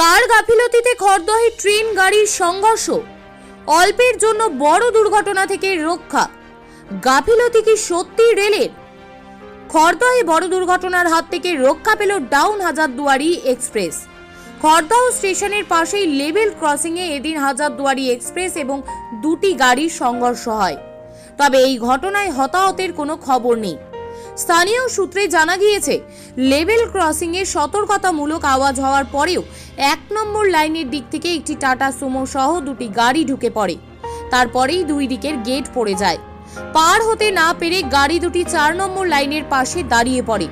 কার গাফিলতিতে খড়দহে train গাড়ির সংঘর্ষ? অল্পের জন্য বড় দুর্ঘটনা থেকে রক্ষা। গাফিলতি কি সত্যি রেলের? খড়দহে বড় দুর্ঘটনার হাত থেকে রক্ষা পেল ডাউন হাজারদুয়ারি এক্সপ্রেস। খড়দহ স্টেশনের পাশেই লেভেল ক্রসিংয়ে এদিন হাজারদুয়ারি এক্সপ্রেস এবং দুটি গাড়ির সংঘর্ষ হয়। তবে এই ঘটনায় হতাহতের কোনো খবর নেই। স্থানীয় সূত্রে জানা গিয়েছে লেভেল ক্রসিংয়ে সতর্কতামূলক আওয়াজ হওয়ার পরেও এক নম্বর লাইনের দিক থেকে একটি টাটা সুমো সহ দুটি গাড়ি ঢুকে পড়ে। তারপরেই দুই দিকের গেট পড়ে যায়। পার হতে না পেরে গাড়ি দুটি চার নম্বর লাইনের পাশে দাঁড়িয়ে পড়ে।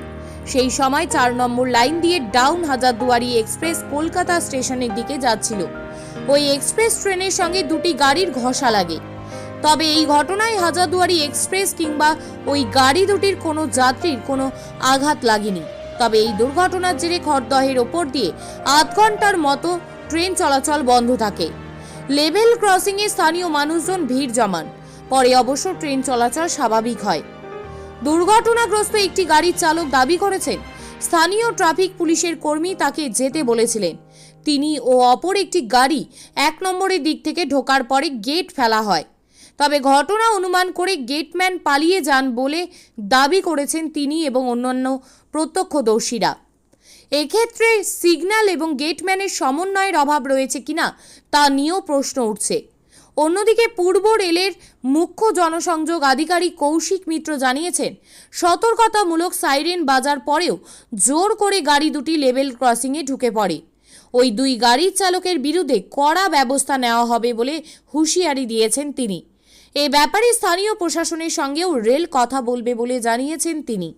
সেই সময় চার নম্বর লাইন দিয়ে ডাউন হাজারদুয়ারি এক্সপ্রেস কলকাতা স্টেশনের দিকে যাচ্ছিল। ওই এক্সপ্রেস ট্রেনের সঙ্গে দুটি গাড়ির ঘষা লাগে। তবে এই ঘটনায় হাজারদুয়ারি এক্সপ্রেস কিংবা ওই গাড়ি দুটির কোনো যাত্রীর কোনো আঘাত লাগেনি। তবে এই দুর্ঘটনার জেরে খড়দহের ওপর দিয়ে আধ ঘণ্টার মতো ট্রেন চলাচল বন্ধ থাকে। লেভেল ক্রসিংয়ে স্থানীয় মানুষজন ভিড় জমান। পরে অবশ্য ট্রেন চলাচল স্বাভাবিক হয়। দুর্ঘটনাগ্রস্ত একটি গাড়ির চালক দাবি করেছেন, স্থানীয় ট্রাফিক পুলিশের কর্মী তাকে যেতে বলেছিলেন। তিনি ও অপর একটি গাড়ি এক নম্বরের দিক থেকে ঢোকার পরে গেট ফেলা হয়। তবে ঘটনা অনুমান করে গেটম্যান পালিয়ে যান বলে দাবি করেছেন তিনি এবং অন্যান্য প্রত্যক্ষদর্শীরা। এক্ষেত্রে সিগন্যাল এবং গেটম্যানের সমন্বয়ের অভাব রয়েছে কিনা তা নিয়েও প্রশ্ন উঠছে। অন্যদিকে পূর্ব রেলের মুখ্য জনসংযোগ আধিকারিক কৌশিক মিত্র জানিয়েছেন, সতর্কতামূলক সাইরেন বাজার পরেও জোর করে গাড়ি দুটি লেভেল ক্রসিংয়ে ঢুকে পড়ে। ওই দুই গাড়ির চালকের বিরুদ্ধে কড়া ব্যবস্থা নেওয়া হবে বলে হুঁশিয়ারি দিয়েছেন তিনি। এ ব্যাপারে স্থানীয় প্রশাসনের সঙ্গেও রেল কথা বলবে বলে জানিয়েছেন তিনি।